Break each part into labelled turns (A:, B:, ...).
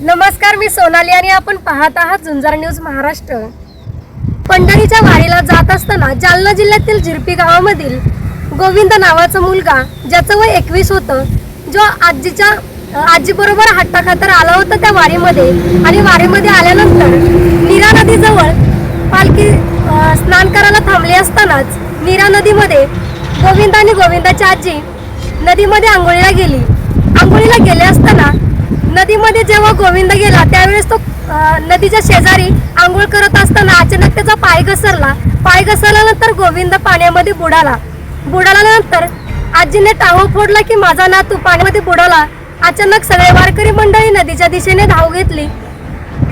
A: नमस्कार मी सोनाली आणि आपण पाहत आहात झुंजार न्यूज महाराष्ट्र. पंढरीच्या वारीला जात असताना जालना जिल्ह्यातील झिरपी गावामधील गोविंद नावाचा मुलगा ज्याचं वय एकवीस होतं जो आजीच्या आजीबरोबर हट्टाखातर आला होता त्या वारीमध्ये आणि वारीमध्ये आल्यानंतर नीरा नदीजवळ पालखी स्नान करायला थांबली असतानाच नीरा नदीमध्ये गोविंद आणि गोविंदाची आजी नदीमध्ये आंघोळीला गेली. नदीमध्ये जेव्हा गोविंद गेला त्यावेळेस तो नदीच्या शेजारी आंघोळ करत असताना अचानक त्याचा पाय घसरला. पाय घसरल्यानंतर गोविंद पाण्यामध्ये बुडाला. बुडाल्यानंतर आजीने टांगो फोडला की माझा नातू पाण्यामध्ये बुडाला. अचानक सगळे वारकरी मंडळी नदीच्या दिशेने धाव घेतली.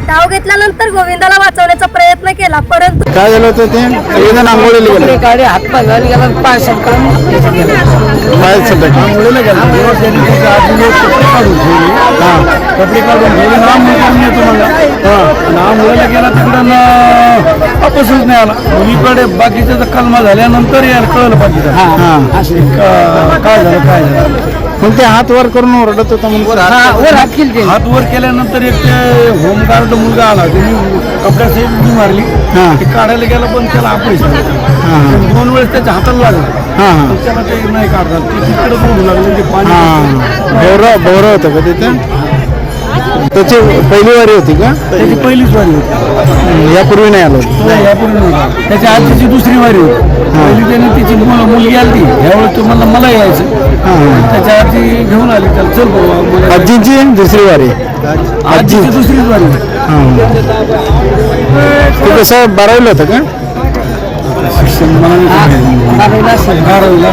A: धाव घेतल्यानंतर गोविंदाला वाचवण्याचा प्रयत्न केला परंतु
B: काय झालं होतं ते?
C: गाडी हात पाय गेला आणि पाय सटकून याच्यात गेला.
B: हा
D: ठेवले नाम येतो म्हणला आणि आंघोळीला गेला तिकडं न- वापसच नाही आला मुलीकडे बाकीच्या कलमा झाल्यानंतर यायला कळलं पाहिजे
B: हा
D: काय झालं काय झालं
B: पण ते हात वर करून ओरडत होता म्हणून
C: हा, हात
D: वर केल्यानंतर एक ते होमगार्ड मुलगा आला. त्यांनी कपड्याची उडी मारली.
B: हा.
D: ते काढायला गेला पण त्याला.
B: हा. हा
D: दोन वेळेस त्याच्या हाताला लागलं. पण त्याला ते नाही काढतात ते तिकडे बोलू लागले ते पाणी
B: हा. भोवरा भोवरा होतं का तिथे? त्याची पहिली वारी होती का?
D: त्याची पहिलीच वारी होती.
B: यापूर्वी नाही आलो.
D: नाही, यापूर्वी त्याच्या आजीची दुसरी वारी होती. पहिली त्याने तिची मुल- मुलगी आली. ह्यावेळेस तो म्हणला मला यायचं. त्याच्या आजी घेऊन आली. त्याला चल बाबा
B: आजीची दुसरी वारी. आजी.
D: आजीची दुसरीच वारी
B: हा. ते कसं बारावीला होतं का?
D: शिक्षण मला नाही.
C: बारावीला.
D: बारावीला